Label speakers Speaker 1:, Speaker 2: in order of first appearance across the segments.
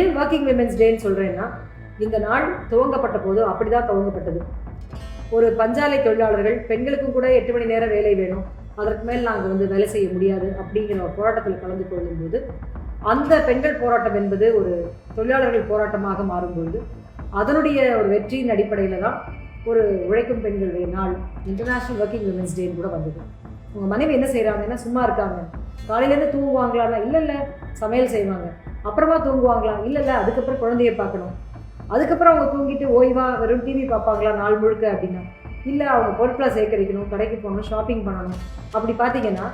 Speaker 1: ஏன் working women's டேன்னு சொல்கிறேன்னா இந்த நாள் துவங்கப்பட்ட போது அப்படி தான் துவங்கப்பட்டது. ஒரு பஞ்சாலை தொழிலாளர்கள் பெண்களுக்கும் கூட எட்டு மணி நேரம் வேலை வேணும். அதற்கு மேல் நாங்கள் வந்து வேலை செய்ய முடியாது அப்படிங்கிற ஒரு போராட்டத்தில் கலந்து கொள்ளும்போது அந்த பெண்கள் போராட்டம் என்பது ஒரு தொழிலாளர்கள் போராட்டமாக மாறும்பொழுது அதனுடைய ஒரு வெற்றியின் அடிப்படையில் தான் ஒரு உழைக்கும் பெண்களுடைய நாள் இன்டர்நேஷ்னல் ஒர்க்கிங் விமென்ஸ் டேன்னு கூட வந்தது. உங்கள் மனைவி என்ன செய்கிறாங்கன்னா சும்மா இருக்காங்க? காலையிலேருந்து தூங்குவாங்களான்னா இல்லை இல்லை சமையல் செய்வாங்க. அப்புறமா தூங்குவாங்களா? இல்லைல்ல அதுக்கப்புறம் குழந்தைய பார்க்கணும். அதுக்கப்புறம் அவங்க தூங்கிட்டு ஓய்வாக வெறும் டிவி பார்ப்பாங்களா நாள் முழுக்க? அப்படின்னா இல்லை அவங்க பொருட்களை சேகரிக்கணும் கடைக்கு போகணும் ஷாப்பிங் பண்ணணும். அப்படி பார்த்தீங்கன்னா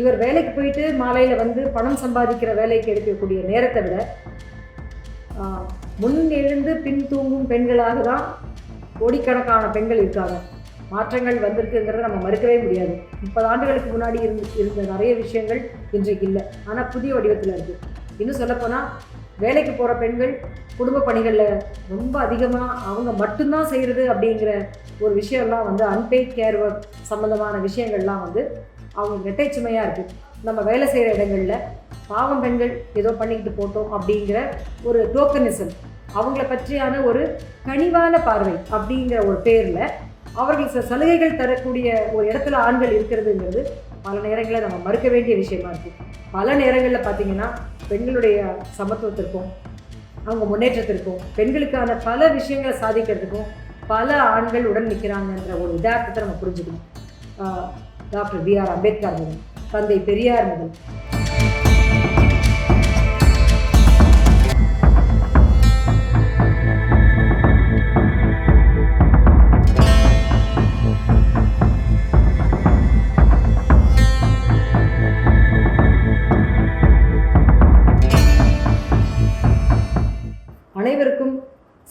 Speaker 1: இவர் வேலைக்கு போயிட்டு மாலையில் வந்து பணம் சம்பாதிக்கிற வேலைக்கு எடுக்கக்கூடிய நேரத்தை விட முன் எழுந்து பின் தூங்கும் பெண்களாக தான் கோடிக்கணக்கான பெண்கள் இருக்காங்க. மாற்றங்கள் வந்திருக்குங்கிறத நம்ம மறுக்கவே முடியாது. முப்பது ஆண்டுகளுக்கு முன்னாடி இருந்து இருந்த நிறைய விஷயங்கள் இன்றைக்கு இல்லை. ஆனால் புதிய வடிவத்தில் இருக்குது இன்னும் சொல்லப்போனால் வேலைக்கு போகிற பெண்கள் குடும்ப பணிகளில் ரொம்ப அதிகமாக அவங்க மட்டும்தான் செய்கிறது அப்படிங்கிற ஒரு விஷயம்லாம் வந்து அன்பெய்ட் கேர் ஒர்க் சம்மந்தமான விஷயங்கள்லாம் வந்து அவங்க நெட்டைச்சுமையாக இருக்குது நம்ம வேலை செய்கிற இடங்களில் பாவம் பெண்கள் ஏதோ பண்ணிக்கிட்டு போட்டோம் அப்படிங்கிற ஒரு டோக்கனிசம் அவங்கள பற்றியான ஒரு கனிவான பார்வை அப்படிங்கிற ஒரு பேரில் அவர்கள் சில சலுகைகள் தரக்கூடிய ஒரு இடத்துல ஆண்கள் இருக்கிறதுங்கிறது பல நேரங்களில் நம்ம மறுக்க வேண்டிய விஷயமா இருக்குது பல நேரங்களில் பார்த்தீங்கன்னா பெண்களுடைய சமத்துவத்திற்கும் அவங்க முன்னேற்றத்திற்கும் பெண்களுக்கான பல விஷயங்களை சாதிக்கிறதுக்கும் பல ஆண்கள் உடன் நிற்கிறாங்கன்ற ஒரு உதாரணத்தை நம்ம புரிஞ்சுக்கணும். டாக்டர் பி ஆர் அம்பேத்கர் முதல் தந்தை பெரியார் முதல்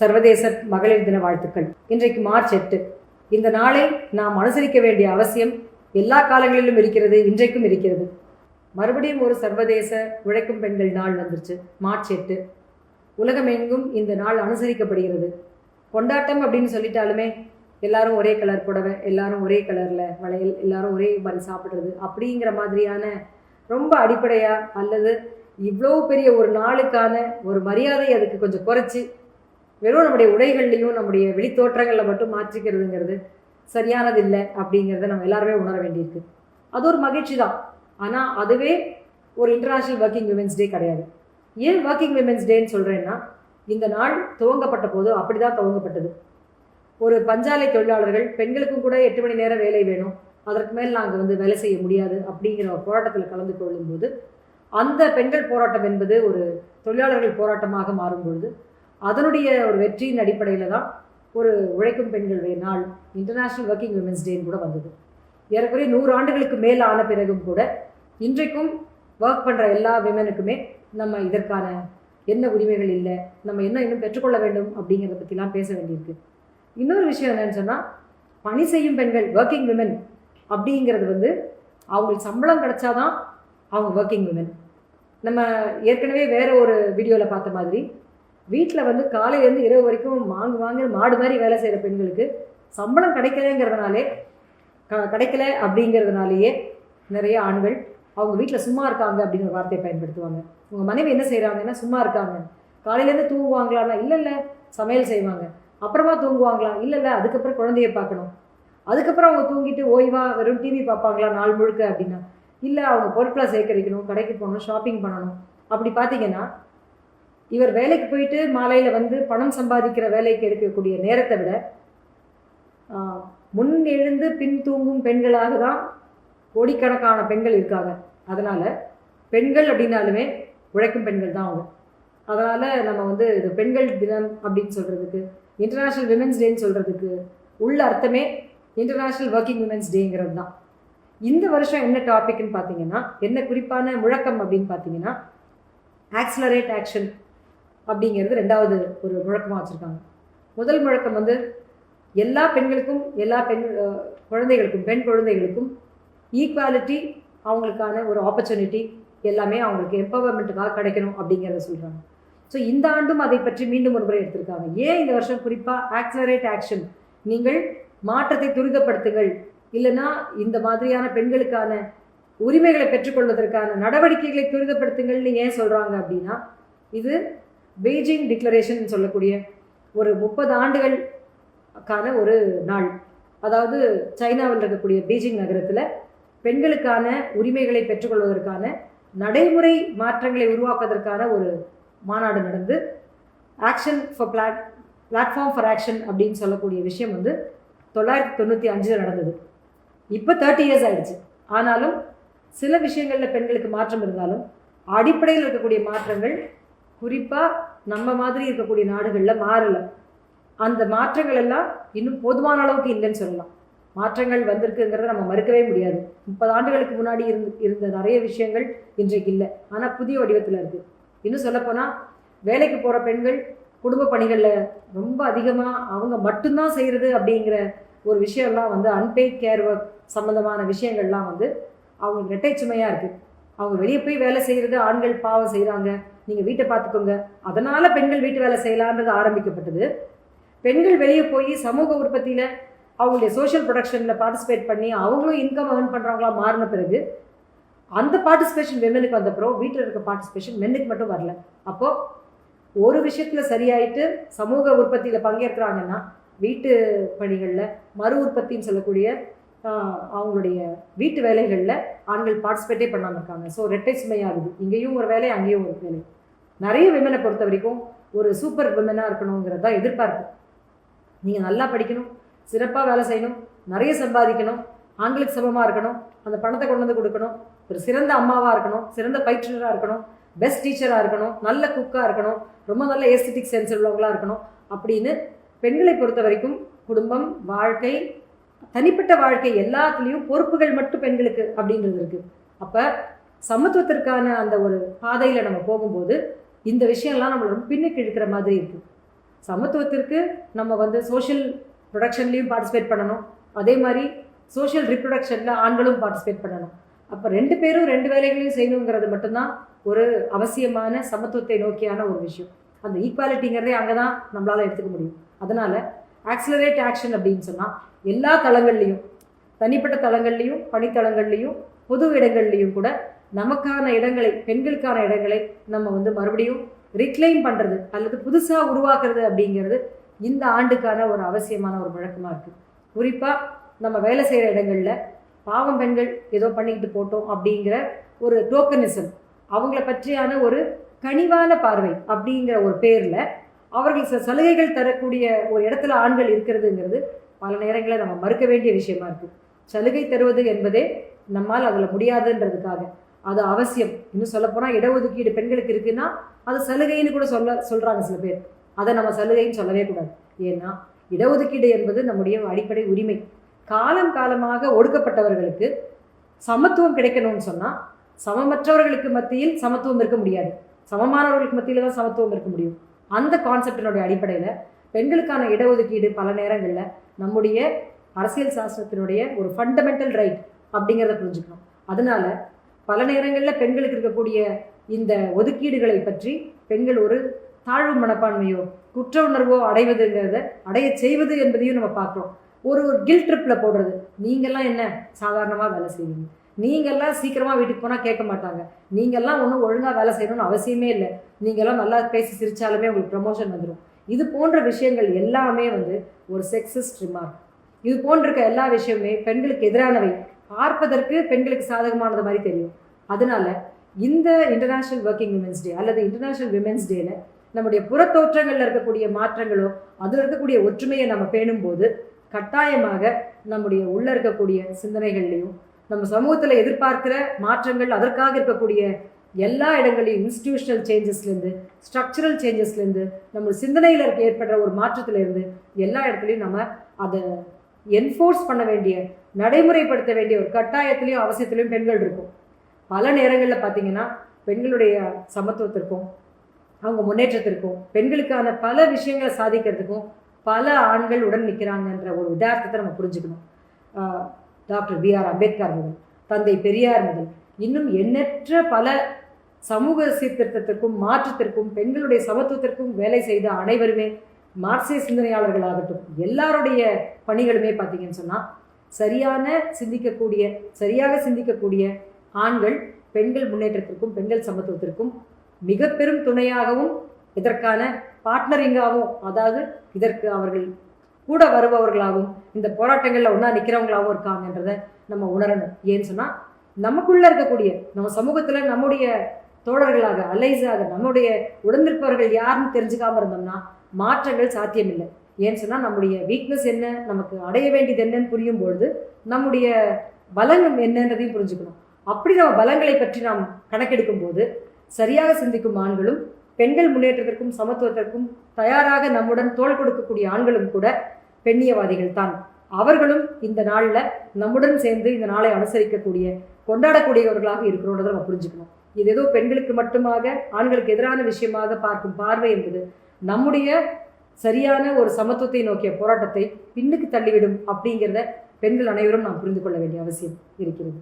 Speaker 1: சர்வதேச மகளிர் தின வாழ்த்துக்கள். இன்றைக்கு மார்ச் எட்டு. இந்த நாளை நாம் அனுசரிக்க வேண்டிய அவசியம் எல்லா காலங்களிலும் இருக்கிறது இன்றைக்கும் இருக்கிறது. மறுபடியும் ஒரு சர்வதேச உழைக்கும் பெண்கள் நாள் வந்துருச்சு. மார்ச் எட்டு. உலகமெங்கும் இந்த நாள் அனுசரிக்கப்படுகிறது. கொண்டாட்டம் அப்படின்னு சொல்லிட்டாலுமே எல்லாரும் ஒரே கலர் புடவை எல்லாரும் ஒரே கலரில் வளையல் எல்லாரும் ஒரே மாதிரி சாப்பிட்றது அப்படிங்கிற மாதிரியான ரொம்ப அடிப்படையாக அல்லது இவ்வளோ பெரிய ஒரு நாளுக்கான ஒரு மரியாதை அதுக்கு கொஞ்சம் குறைச்சி வெறும் நம்முடைய உடைகள்லையும் நம்முடைய வெளித்தோற்றங்களில் மட்டும் மாற்றிக்கிறதுங்கிறது சரியானது இல்லை அப்படிங்கிறத நம்ம எல்லாருமே உணர வேண்டியிருக்கு. அது ஒரு மகிழ்ச்சி தான் ஆனால் அதுவே ஒரு இன்டர்நேஷ்னல் ஒர்க்கிங் விமென்ஸ் டே கிடையாது. ஏன் ஒர்க்கிங் விமென்ஸ் டேன்னு சொல்கிறேன்னா இந்த நாள் துவங்கப்பட்ட போது அப்படி தான் துவங்கப்பட்டது. ஒரு பஞ்சாலை தொழிலாளர்கள் பெண்களுக்கும் கூட எட்டு மணி நேரம் வேலை வேணும். அதற்கு மேல் நாங்கள் வந்து வேலை செய்ய முடியாது அப்படிங்கிற ஒரு போராட்டத்தில் கலந்து கொள்ளும்போது அந்த பெண்கள் போராட்டம் என்பது ஒரு தொழிலாளர்கள் போராட்டமாக மாறும்பொழுது அதனுடைய ஒரு வெற்றியின் அடிப்படையில் தான் ஒரு உழைக்கும் பெண்களுடைய நாள் இன்டர்நேஷ்னல் ஒர்க்கிங் விமென்ஸ் டேன்னு கூட வந்தது. ஏறக்குறைய நூறு ஆண்டுகளுக்கு மேல் ஆன பிறகும் கூட இன்றைக்கும் ஒர்க் பண்ணுற எல்லா விமனுக்குமே நம்ம இதற்கான என்ன உரிமைகள் இல்லை நம்ம என்ன இன்னும் பெற்றுக்கொள்ள வேண்டும் அப்படிங்கிறத பற்றிலாம் பேச வேண்டியிருக்கு. இன்னொரு விஷயம் என்னென்னு சொன்னால் பணி செய்யும் பெண்கள் ஒர்க்கிங் விமன் அப்படிங்கிறது வந்து அவங்களுக்கு சம்பளம் கிடைச்சாதான் அவங்க ஒர்க்கிங் விமன் நம்ம ஏற்கனவே வேறு ஒரு வீடியோவில் பார்த்த மாதிரி வீட்டில் வந்து காலையிலேருந்து இரவு வரைக்கும் வாங்கு வாங்க மாடு மாதிரி வேலை செய்கிற பெண்களுக்கு சம்பளம் கிடைக்கலைங்கிறதுனாலே க கிடைக்கல அப்படிங்கிறதுனாலேயே நிறைய ஆண்கள் அவங்க வீட்டில் சும்மா இருக்காங்க அப்படிங்கிற வார்த்தையை பயன்படுத்துவாங்க. உங்கள் மனைவி என்ன செய்கிறாங்கன்னா சும்மா இருக்காங்க? காலையிலேருந்து தூங்குவாங்களான்னா இல்லை இல்லை சமையல் செய்வாங்க. அப்புறமா தூங்குவாங்களா? இல்லை இல்லை அதுக்கப்புறம் குழந்தைய பார்க்கணும். அதுக்கப்புறம் அவங்க தூங்கிட்டு ஓய்வாக வெறும் டிவி பார்ப்பாங்களா நாள் முழுக்க? அப்படின்னா இல்லை அவங்க பொருட்களை சேகரிக்கணும் கடைக்கு போகணும் ஷாப்பிங் பண்ணணும். அப்படி பார்த்தீங்கன்னா இவர் வேலைக்கு போயிட்டு மாலையில் வந்து பணம் சம்பாதிக்கிற வேலைக்கு எடுக்கக்கூடிய நேரத்தை விட முன் எழுந்து பின் தூங்கும் பெண்களாக தான் கோடிக்கணக்கான பெண்கள் இருக்காங்க. அதனால் பெண்கள் அப்படின்னாலுமே உழைக்கும் பெண்கள் தான் அவங்க. அதனால் நம்ம வந்து இது பெண்கள் தினம் அப்படின்னு சொல்கிறதுக்கு இன்டர்நேஷ்னல் விமென்ஸ் டேன்னு சொல்கிறதுக்கு உள்ள அர்த்தமே இன்டர்நேஷ்னல் ஒர்க்கிங் விமென்ஸ் டேங்கிறது தான். இந்த வருஷம் என்ன டாபிக்னு பார்த்தீங்கன்னா என்ன குறிப்பான முழக்கம் அப்படின்னு பார்த்தீங்கன்னா ஆக்ஸலரேட் ஆக்ஷன் அப்படிங்கிறது ரெண்டாவது ஒரு முழக்கமாக வச்சுருக்காங்க. முதல் முழக்கம் வந்து எல்லா பெண்களுக்கும் எல்லா பெண் குழந்தைகளுக்கும் பெண் குழந்தைகளுக்கும் ஈக்குவாலிட்டி அவங்களுக்கான ஒரு ஆப்பர்ச்சுனிட்டி எல்லாமே அவங்களுக்கு எம்பவர்மெண்ட்டுக்காக கிடைக்கணும் அப்படிங்கிறத சொல்கிறாங்க ஸோ இந்த ஆண்டும் அதை பற்றி மீண்டும் ஒரு முறை எடுத்திருக்காங்க. ஏன் இந்த வருஷம் குறிப்பாக ஆக்சலரேட் ஆக்ஷன் நீங்கள் மாற்றத்தை துரிதப்படுத்துங்கள். இல்லைன்னா இந்த மாதிரியான பெண்களுக்கான உரிமைகளை பெற்றுக்கொள்வதற்கான நடவடிக்கைகளை துரிதப்படுத்துங்கள்னு ஏன் சொல்கிறாங்க அப்படின்னா இது பெய்ஜிங் டிக்ளரேஷன் சொல்லக்கூடிய ஒரு முப்பது ஆண்டுகளுக்கான ஒரு நாள். அதாவது சைனாவில் இருக்கக்கூடிய பீஜிங் நகரத்தில் பெண்களுக்கான உரிமைகளை பெற்றுக்கொள்வதற்கான நடைமுறை மாற்றங்களை உருவாக்குவதற்கான ஒரு மாநாடு நடந்து action for plat platform for action அப்படின்னு சொல்லக்கூடிய விஷயம் வந்து தொள்ளாயிரத்தி தொண்ணூற்றி அஞ்சில் நடந்தது. இப்போ தேர்ட்டி இயர்ஸ் ஆயிடுச்சு. ஆனாலும் சில விஷயங்களில் பெண்களுக்கு மாற்றம் இருந்தாலும் அடிப்படையில் இருக்கக்கூடிய மாற்றங்கள் குறிப்பாக நம்ம மாதிரி இருக்கக்கூடிய நாடுகளில் மாறலை. அந்த மாற்றங்கள் எல்லாம் இன்னும் போதுமான அளவுக்கு இல்லைன்னு சொல்லலாம். மாற்றங்கள் வந்திருக்குங்கிறத நம்ம மறுக்கவே முடியாது. முப்பது ஆண்டுகளுக்கு முன்னாடி இருந்து இருந்த நிறைய விஷயங்கள் இன்றைக்கு இல்லை. ஆனால் புதிய வடிவத்தில் இருக்குது இன்னும் சொல்லப்போனால் வேலைக்கு போகிற பெண்கள் குடும்ப பணிகளில் ரொம்ப அதிகமாக அவங்க மட்டும்தான் செய்கிறது அப்படிங்கிற ஒரு விஷயம்லாம் வந்து அன்பெய்ட் கேர் ஒர்க் சம்மந்தமான விஷயங்கள்லாம் வந்து அவங்களுக்கு இரட்டை சுமையாக இருக்குது அவங்க வெளியே போய் வேலை செய்கிறது ஆண்கள் பாவம் செய்கிறாங்க நீங்கள் வீட்டை பார்த்துக்கோங்க. அதனால் பெண்கள் வீட்டு வேலை செய்யலான்றது ஆரம்பிக்கப்பட்டது. பெண்கள் வெளியே போய் சமூக உற்பத்தியில் அவங்களுடைய சோஷியல் ப்ரொடக்ஷனில் பார்ட்டிசிபேட் பண்ணி அவங்களும் இன்கம் ஏர்ன் பண்ணுறவங்களா மாறின பிறகு அந்த பார்ட்டிசிபேஷன் வெமெனுக்கு வந்தப்புறம் வீட்டில் இருக்க பார்ட்டிசிபேஷன் மென்னுக்கு மட்டும் வரல. அப்போது ஒரு விஷயத்தில் சரியாயிட்டு சமூக உற்பத்தியில் பங்கேற்கிறாங்கன்னா வீட்டு பணிகளில் மறு உற்பத்தின்னு சொல்லக்கூடிய அவங்களுடைய வீட்டு வேலைகளில் ஆண்கள் பார்ட்டிசிபேட்டே பண்ணாமல் இருக்காங்க. ஸோ ரெட்டை சுமையாகுது. இங்கேயும் ஒரு வேலை அங்கேயும் ஒரு வேலை. நிறைய விமனை பொறுத்த வரைக்கும் ஒரு சூப்பர் விமனாக இருக்கணுங்கிறது தான் எதிர்பார்ப்பு. நீங்கள் நல்லா படிக்கணும் சிறப்பாக வேலை செய்யணும் நிறைய சம்பாதிக்கணும் ஆண்களுக்கு சமமாக இருக்கணும் அந்த பணத்தை கொண்டு வந்து கொடுக்கணும் ஒரு சிறந்த அம்மாவாக இருக்கணும் சிறந்த பயிற்றுனராக இருக்கணும் பெஸ்ட் டீச்சராக இருக்கணும் நல்ல குக்காக இருக்கணும் ரொம்ப நல்ல ஏஸ்தட்டிக் சென்ஸ் உள்ளவங்களா இருக்கணும் அப்படின்னு பெண்களை பொறுத்த வரைக்கும் குடும்பம் வாழ்க்கை தனிப்பட்ட வாழ்க்கை எல்லாத்துலேயும் பொறுப்புகள் மட்டும் பெண்களுக்கு அப்படின்றது இருக்குது அப்போ சமத்துவத்திற்கான அந்த ஒரு பாதையில் நம்ம போகும்போது இந்த விஷயம்லாம் நம்மளை ரொம்ப பின்னுக்கு இழுக்கிற மாதிரி இருக்கு. சமத்துவத்திற்கு நம்ம வந்து சோஷியல் ப்ரொடக்ஷன்லேயும் பார்ட்டிசிபேட் பண்ணணும். அதே மாதிரி சோஷியல் ரிப்ரொடக்ஷனில் ஆண்களும் பார்ட்டிசிபேட் பண்ணணும். அப்போ ரெண்டு பேரும் ரெண்டு வேலைகளையும் செய்யணுங்கிறது மட்டும்தான் ஒரு அவசியமான சமத்துவத்தை நோக்கியான ஒரு விஷயம். அந்த ஈக்குவாலிட்டிங்கிறதே அங்கே தான் நம்மளால் எடுத்துக்க முடியும். அதனால் ஆக்சிலரேட் ஆக்ஷன் அப்படின்னு சொன்னால் எல்லா தளங்கள்லேயும் தனிப்பட்ட தளங்கள்லேயும் பணித்தளங்கள்லேயும் பொது இடங்கள்லையும் கூட நமக்கான இடங்களை பெண்களுக்கான இடங்களை நம்ம வந்து மறுபடியும் ரிக்ளைம் பண்ணுறது அல்லது புதுசாக உருவாக்குறது அப்படிங்கிறது இந்த ஆண்டுக்கான ஒரு அவசியமான ஒரு வழக்கமாக இருக்குது குறிப்பாக நம்ம வேலை செய்கிற இடங்களில் பாவம் பெண்கள் ஏதோ பண்ணிக்கிட்டு போட்டோம் அப்படிங்கிற ஒரு டோக்கனிசம் அவங்கள பற்றியான ஒரு கனிவான பார்வை அப்படிங்கிற ஒரு பேரில் அவர்கள் சில சலுகைகள் தரக்கூடிய ஒரு இடத்துல ஆண்கள் இருக்கிறதுங்கிறது பல நேரங்களில் நம்ம மறுக்க வேண்டிய விஷயமா இருக்குது சலுகை தருவது என்பதே நம்மால் அதில் முடியாதுன்றதுக்காக. அது அவசியம். இன்னும் சொல்லப்போனால் இடஒதுக்கீடு பெண்களுக்கு இருக்குன்னா அது சலுகைன்னு கூட சொல்ல சொல்கிறாங்க சில பேர். அதை நம்ம சலுகைன்னு சொல்லவே கூடாது. ஏன்னா இடஒதுக்கீடு என்பது நம்முடைய அடிப்படை உரிமை. காலம் காலமாக ஒடுக்கப்பட்டவர்களுக்கு சமத்துவம் கிடைக்கணும்னு சொன்னால் சமமற்றவர்களுக்கு மத்தியில் சமத்துவம் இருக்க முடியாது. சமமானவர்களுக்கு மத்தியில் தான் சமத்துவம் இருக்க முடியும். அந்த கான்செப்டினுடைய அடிப்படையில் பெண்களுக்கான இடஒதுக்கீடு பல நேரங்களில் நம்முடைய அரசியல் சாஸ்திரத்தினுடைய ஒரு ஃபண்டமெண்டல் ரைட் அப்படிங்கிறத புரிஞ்சுக்கணும். அதனால பல நேரங்களில் பெண்களுக்கு இருக்கக்கூடிய இந்த ஒதுக்கீடுகளை பற்றி பெண்கள் ஒரு தாழ்வு மனப்பான்மையோ குற்ற உணர்வோ அடைவதுங்கிறத அடைய செய்வது என்பதையும் நம்ம பார்க்குறோம். ஒரு ஒரு கில் ட்ரிப்பில் போடுறது. நீங்கள்லாம் என்ன? சாதாரணமாக வேலை செய்வீங்க. நீங்கள்லாம் சீக்கிரமாக வீட்டுக்கு போனால் கேட்க மாட்டாங்க. நீங்கள்லாம் ஒன்றும் ஒழுங்காக வேலை செய்யணும்னு அவசியமே இல்லை. நீங்கள்லாம் நல்லா பேசி சிரித்தாலுமே உங்களுக்கு ப்ரமோஷன் வந்துடும் இது போன்ற விஷயங்கள் எல்லாமே வந்து ஒரு செக்ஸிஸ்ட் ரிமார்க் இது போன்றிருக்க எல்லா விஷயமுமே பெண்களுக்கு எதிரானவை. பார்ப்பதற்கு பெண்களுக்கு சாதகமானது மாதிரி தெரியும். அதனால இந்த இன்டர்நேஷ்னல் ஒர்க்கிங் விமென்ஸ் டே அல்லது இன்டர்நேஷ்னல் விமென்ஸ் டேல நம்முடைய புறத்தோற்றங்களில் இருக்கக்கூடிய மாற்றங்களோ அதில் இருக்கக்கூடிய ஒற்றுமையை நம்ம பேணும்போது கட்டாயமாக நம்முடைய உள்ள இருக்கக்கூடிய சிந்தனைகள்லையும் நம்ம சமூகத்தில் எதிர்பார்க்கிற மாற்றங்கள் அதற்காக இருக்கக்கூடிய எல்லா இடங்களையும் இன்ஸ்டிடியூஷனல் சேஞ்சஸ்லேருந்து ஸ்ட்ரக்சரல் சேஞ்சஸ்லேருந்து நம்ம சிந்தனையில் இருக்க ஏற்படுற ஒரு மாற்றத்திலேருந்து எல்லா இடத்துலையும் நம்ம அதை என்ஃபோர்ஸ் பண்ண வேண்டிய நடைமுறைப்படுத்த வேண்டிய ஒரு கட்டாயத்திலையும் அவசியத்திலையும் பெண்கள் இருக்கும். பல நேரங்களில் பார்த்தீங்கன்னா பெண்களுடைய சமத்துவத்திற்கும் அவங்க முன்னேற்றத்திற்கும் பெண்களுக்கான பல விஷயங்களை சாதிக்கிறதுக்கும் பல ஆண்கள் உடன் நிற்கிறாங்கன்ற ஒரு உதாரணத்தை நம்ம புரிஞ்சுக்கணும். டாக்டர் பி ஆர் அம்பேத்கர் முதல் தந்தை பெரியார் முதல் இன்னும் எண்ணற்ற பல சமூக சீர்திருத்தத்திற்கும் மாற்றத்திற்கும் பெண்களுடைய சமத்துவத்திற்கும் வேலை செய்த அனைவருமே மார்க்சிய சிந்தனையாளர்களாகட்டும் எல்லாருடைய பணிகளுமே பார்த்தீங்கன்னு சொன்னால் சரியான சிந்திக்கக்கூடிய சரியாக சிந்திக்கக்கூடிய ஆண்கள் பெண்கள் முன்னேற்றத்திற்கும் பெண்கள் சமத்துவத்திற்கும் மிக பெரும் துணையாகவும் இதற்கான பார்ட்னரிங்காகவும் அதாவது இதற்கு அவர்கள் கூட வருபவர்களாகவும் இந்த போராட்டங்களில் ஒன்றா நிற்கிறவங்களாகவும் இருக்காங்கன்றதை நம்ம உணரணும். ஏன்னு சொன்னால் நமக்குள்ளே இருக்கக்கூடிய நம்ம சமூகத்தில் நம்முடைய தோழர்களாக அலைஸாக நம்முடைய உடனிருப்பவர்கள் யாருன்னு தெரிஞ்சுக்காம இருந்தோம்னா மாற்றங்கள் சாத்தியமில்லை. ஏன்னு சொன்னால் நம்முடைய வீக்னஸ் என்ன நமக்கு அடைய வேண்டியது என்னன்னு புரியும் பொழுது நம்முடைய பலங்கள் என்னன்றதையும் புரிஞ்சுக்கணும். அப்படி நம்ம பலங்களை பற்றி நாம் கணக்கெடுக்கும் போது சரியாக சிந்திக்கும் ஆண்களும் பெண்கள் முன்னேற்றத்திற்கும் சமத்துவத்திற்கும் தயாராக நம்முடன் தோள் கொடுக்கக்கூடிய ஆண்களும் கூட பெண்ணியவாதிகள் தான். அவர்களும் இந்த நாளில் நம்முடன் சேர்ந்து இந்த நாளை அனுசரிக்கக்கூடிய கொண்டாடக்கூடியவர்களாக இருக்கிறோன்றதை நம்ம புரிஞ்சுக்கணும். இது ஏதோ பெண்களுக்கு மட்டுமாக ஆண்களுக்கு எதிரான விஷயமாக பார்க்கும் பார்வை என்பது நம்முடைய சரியான ஒரு சமத்துவத்தை நோக்கிய போராட்டத்தை பின்னுக்கு தள்ளிவிடும் அப்படிங்கிறத பெண்கள் அனைவரும் நாம் புரிந்து கொள்ள வேண்டிய அவசியம் இருக்கிறது.